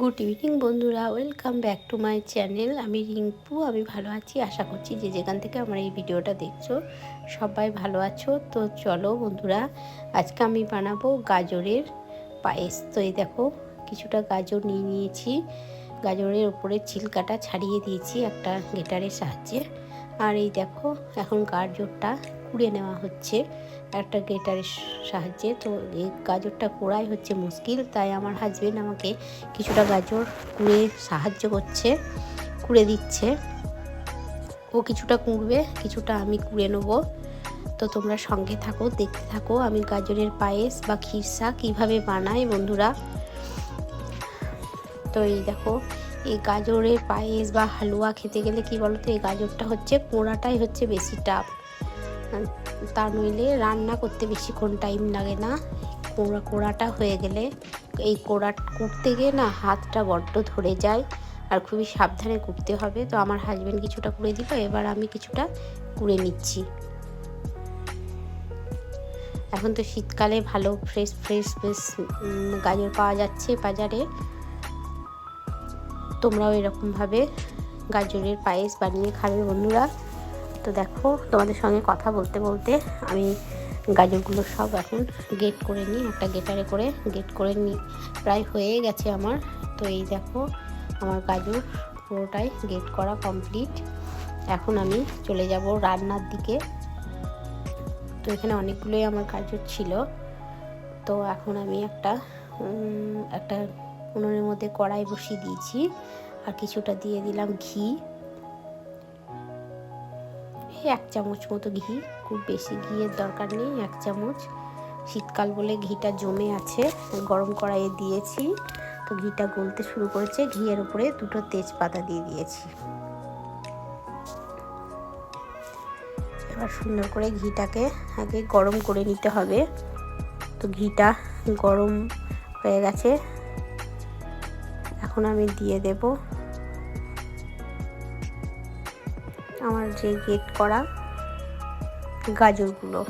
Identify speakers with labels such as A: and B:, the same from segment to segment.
A: Good evening বন্ধুরা, welcome back to my channel. আমি রিঙ্কু, আমি ভালো আছি, আশা করছি যে যেখান থেকে আমার এই ভিডিওটা দেখছ, সবাই ভালো আছো। তো চলো বন্ধুরা, আজকে আমি বানাবো গাজরের পায়েস। তো এই দেখো, কিছুটা গাজর নিয়ে নিয়েছি। গাজরের উপরে ছিলকাটা ছাড়িয়ে দিয়েছি একটা গেটারের সাহায্যে। আর এই দেখো, এখন গাজরটা কুড়ে নেওয়া হচ্ছে। একটা গেটারের সাহায্যে। তো এই গাজরটা কোড়াই হচ্ছে মুশকিল, তাই আমার হাজবেন্ড আমাকে কিছুটা গাজর কুড়ে সাহায্য করছে, কুড়ে দিচ্ছে। ও কিছুটা কুড়বে, কিছুটা আমি কুড়ে নেব। তো তোমরা সঙ্গে থাকো, দেখতে থাকো আমি গাজরের পায়েস বা খিরসা কীভাবে বানাই বন্ধুরা। তো এই দেখো, এই গাজরের পায়েস বা হালুয়া খেতে গেলে কি বলতো, এই গাজরটা হচ্ছে কোড়াটাই হচ্ছে বেশি টাফ তা নইলে রান্না করতে বেশিক্ষণ টাইম লাগে না। কোড়া কোড়াটা হয়ে গেলে এই কোড়া কুটতে গিয়ে না হাতটা বড্ড ধরে যায় আর খুবই সাবধানে কুটতে হবে। তো আমার হাজব্যান্ড কিছুটা কুড়ে দিল, এবার আমি কিছুটা কুড়ে নিচ্ছি। এখন তো শীতকালে ভালো ফ্রেশ ফ্রেশ বেশ গাজর পাওয়া যাচ্ছে বাজারে। তোমরাও এরকমভাবে গাজরের পায়েস বানিয়ে খাবে বন্ধুরা। তো দেখো, তোমাদের সঙ্গে কথা বলতে বলতে আমি গাজরগুলো সব এখন গেট করে নিই, একটা গেটারে করে গেট করে নিই। প্রায় হয়ে গেছে আমার। তো এই দেখো, আমার গাজর পুরোটাই গেট করা কমপ্লিট এখন আমি চলে যাব রান্নার দিকে। তো এখানে অনেকগুলোই আমার গাজর ছিল। তো এখন আমি একটা একটা উনুনের মধ্যে কড়াই বসিয়ে দিয়েছি। আর কিছুটা দিয়ে দিলাম ঘি। এক চামচ মতো ঘি, খুব বেশি ঘিয়ের দরকার নেই, এক চামচ। শীতকাল বলে ঘিটা জমে আছে, গরম কড়াইয়ে দিয়েছি। তো ঘিটা গলতে শুরু করেছে, ঘিয়ের উপরে দুটো তেজপাতা দিয়ে দিয়েছি। এবার সুন্দর করে ঘিটাকে আগে গরম করে নিতে হবে। তো ঘিটা গরম হয়ে গেছে। এখন আমি দিয়ে দেবো আমার যে গেট করা গাজরগুলো।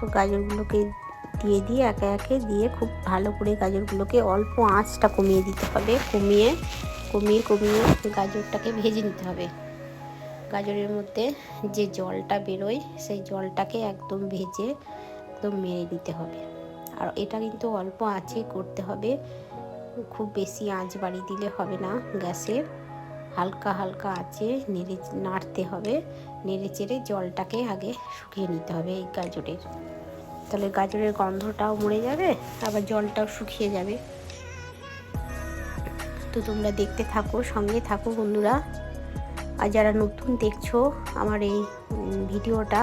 A: তো গাজরগুলোকে দিয়ে দিয়ে একে একে দিয়ে খুব ভালো করে গাজরগুলোকে অল্প আঁচটা কমিয়ে দিতে হবে। কমিয়ে কমিয়ে কমিয়ে গাজরটাকে ভেজে নিতে হবে। গাজরের মধ্যে যে জলটা বেরোয়, সেই জলটাকে একদম ভেজে একদম মেরে দিতে হবে। আর এটা কিন্তু অল্প আঁচে করতে হবে। খুব বেশি আঁচ বাড়ি দিলে হবে না গ্যাসের। হালকা হালকা আছে নেড়ে নাড়তে হবে। নেড়ে চেড়ে জলটাকে আগে শুকিয়ে নিতে হবে এই গাজরের। তাহলে গাজরের গন্ধটাও মরে যাবে, আবার জলটাও শুকিয়ে যাবে। তো তোমরা দেখতে থাকো, সঙ্গে থাকো বন্ধুরা। আর যারা নতুন দেখছ আমার এই ভিডিওটা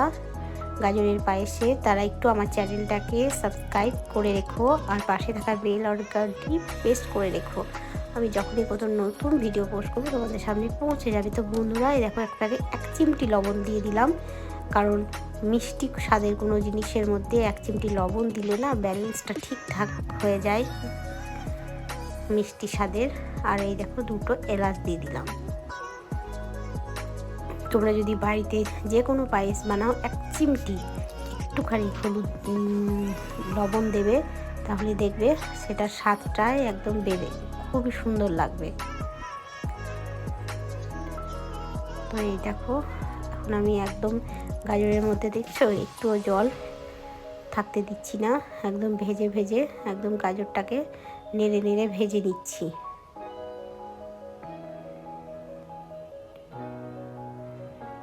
A: গাজরের পায়েসে, তারা একটু আমার চ্যানেলটাকে সাবস্ক্রাইব করে রেখো, আর পাশে থাকা বেল অর্গানটি পেস্ট করে রেখো। আমি যখনই কোথাও নতুন ভিডিও পোস্ট করব তোমাদের সামনে পৌঁছে যাবে। তো বন্ধুরা, এই দেখো একটাকে এক চিমটি লবণ দিয়ে দিলাম। কারণ মিষ্টি স্বাদের কোনো জিনিসের মধ্যে এক চিমটি লবণ দিলে না ব্যালেন্সটা ঠিকঠাক হয়ে যায় মিষ্টি স্বাদের। আর এই দেখো, দুটো এলাচ দিয়ে দিলাম। তোমরা যদি বাড়িতে যে কোনো পায়েস বানাও, এক চিমটি একটুখানি হলুদ লবণ দেবে, তাহলে দেখবে সেটা স্বাদটাই একদম বেড়ে খুবই সুন্দর লাগবে। তো এই দেখো, এখন আমি একদম গাজরের মধ্যে, দেখছ? একটুও জল থাকতে দিচ্ছি না। একদম ভেজে ভেজে একদম গাজরটাকে নেড়ে নেড়ে ভেজে নিচ্ছি।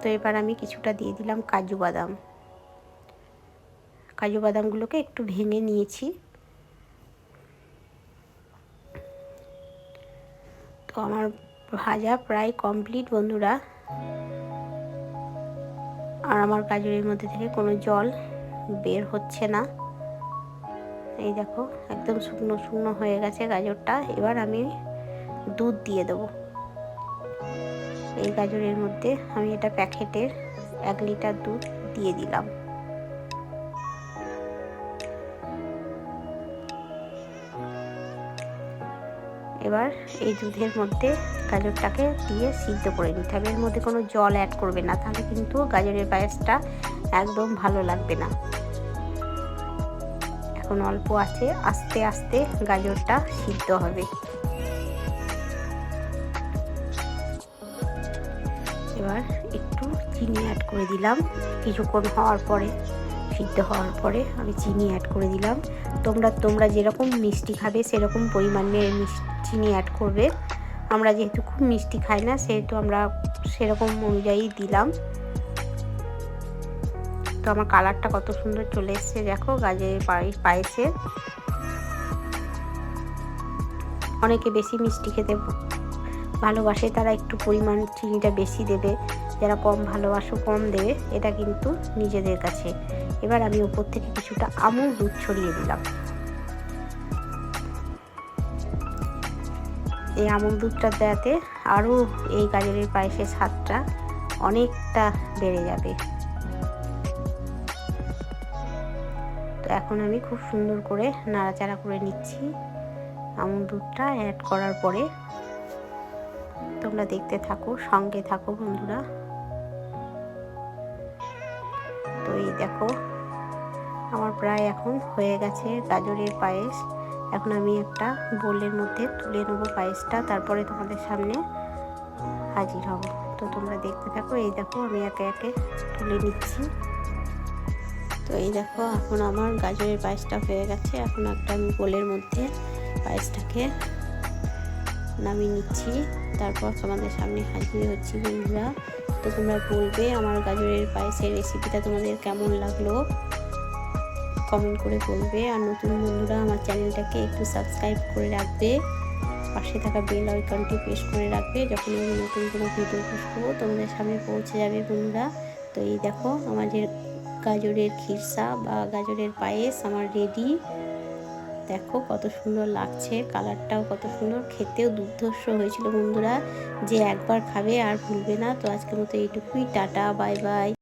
A: তো এবার আমি কিছুটা দিয়ে দিলাম কাজু বাদাম। কাজু বাদামগুলোকে একটু ভেঙে নিয়েছি। আমার ভাজা প্রায় কমপ্লিট বন্ধুরা। আর আমার গাজরের মধ্যে থেকে কোনো জল বের হচ্ছে না। এই দেখো, একদম শুকনো শুকনো হয়ে গেছে গাজরটা। এবার আমি দুধ দিয়ে দেবো। এই গাজরের মধ্যে আমি এটা প্যাকেটের এক লিটার দুধ দিয়ে দিলাম। এবার এই দুধের মধ্যে গাজরটাকে দিয়ে সিদ্ধ করে নিতে হবে। এর মধ্যে কোনো জল অ্যাড করবে না, তাহলে কিন্তু গাজরের পায়েসটা একদম ভালো লাগবে না। এখন অল্প আছে, আস্তে আস্তে গাজরটা সিদ্ধ হবে। এবার একটু চিনি অ্যাড করে দিলাম, কিছুক্ষণ হওয়ার পরে। সিদ্ধ হওয়ার পরে আমি চিনি অ্যাড করে দিলাম। তোমরা তোমরা যেরকম মিষ্টি খাবে, সেরকম পরিমাণে চিনি অ্যাড করবে। আমরা যেহেতু খুব মিষ্টি খাই না, সেহেতু আমরা সেরকম অনুযায়ী দিলাম। তো আমার কালারটা কত সুন্দর চলে এসছে, দেখো, গাজরের পায়েসে অনেকে বেশি মিষ্টি খেতে ভালোবাসে, তারা একটু পরিমাণ চিনিটা বেশি দেবে। যারা কম ভালোবাসো, কম দেবে, এটা কিন্তু নিজেদের কাছে। এবার আমি উপর থেকে কিছুটা আমুল দুধ ছড়িয়ে দিলাম। এই আমুল দুধটা দেওয়াতে আরও এই গাজরের পায়েসের স্বাদটা অনেকটা বেড়ে যাবে। তো এখন আমি খুব সুন্দর করে নাড়াচাড়া করে নিচ্ছি। আমুল দুধটা অ্যাড করার পরে তোমরা দেখতে থাকো, সঙ্গে থাকো বন্ধুরা। তো এই দেখো, আমার প্রায় এখন হয়ে গেছে গাজরের পায়েস। এখন আমি একটা বোলের মধ্যে তুলে নেব পায়েসটা, তারপরে তোমাদের সামনে হাজির হব। তো তোমরা দেখতে থাকো, এই দেখো আমি একে একে তুলে নিচ্ছি। তো এই দেখো, এখন আমার গাজরের পায়েসটা হয়ে গেছে। এখন একটা আমি বোলের মধ্যে পায়েসটাকে নামিয়ে নিচ্ছি। তারপর তোমাদের সামনে হাজির হচ্ছি বন্ধুরা তো তোমরা বলবে আমার গাজরের পায়েসের রেসিপিটা তোমাদের কেমন লাগল? কমেন্ট করে বলবে। আর নতুন বন্ধুরা, আমার চ্যানেলটাকে একটু সাবস্ক্রাইব করে রাখবে। পাশে থাকা বেল আইকনটি প্রেস করে রাখবে। যখন আমি নতুন কোনো ভিডিও পোস্ট করব তোমাদের সামনে পৌঁছে যাবে বন্ধুরা তো এই দেখো আমাদের গাজরের খিরসা বা গাজরের পায়েস আমার রেডি দেখো কত সুন্দর লাগছে, কালারটাও কত সুন্দর, খেতেও দুর্ধর্ষ হয়েছিল বন্ধুরা, যে একবার খাবে আর ভুলবে না, তো আজকের মতো এইটুকুই, টাটা বাই বাই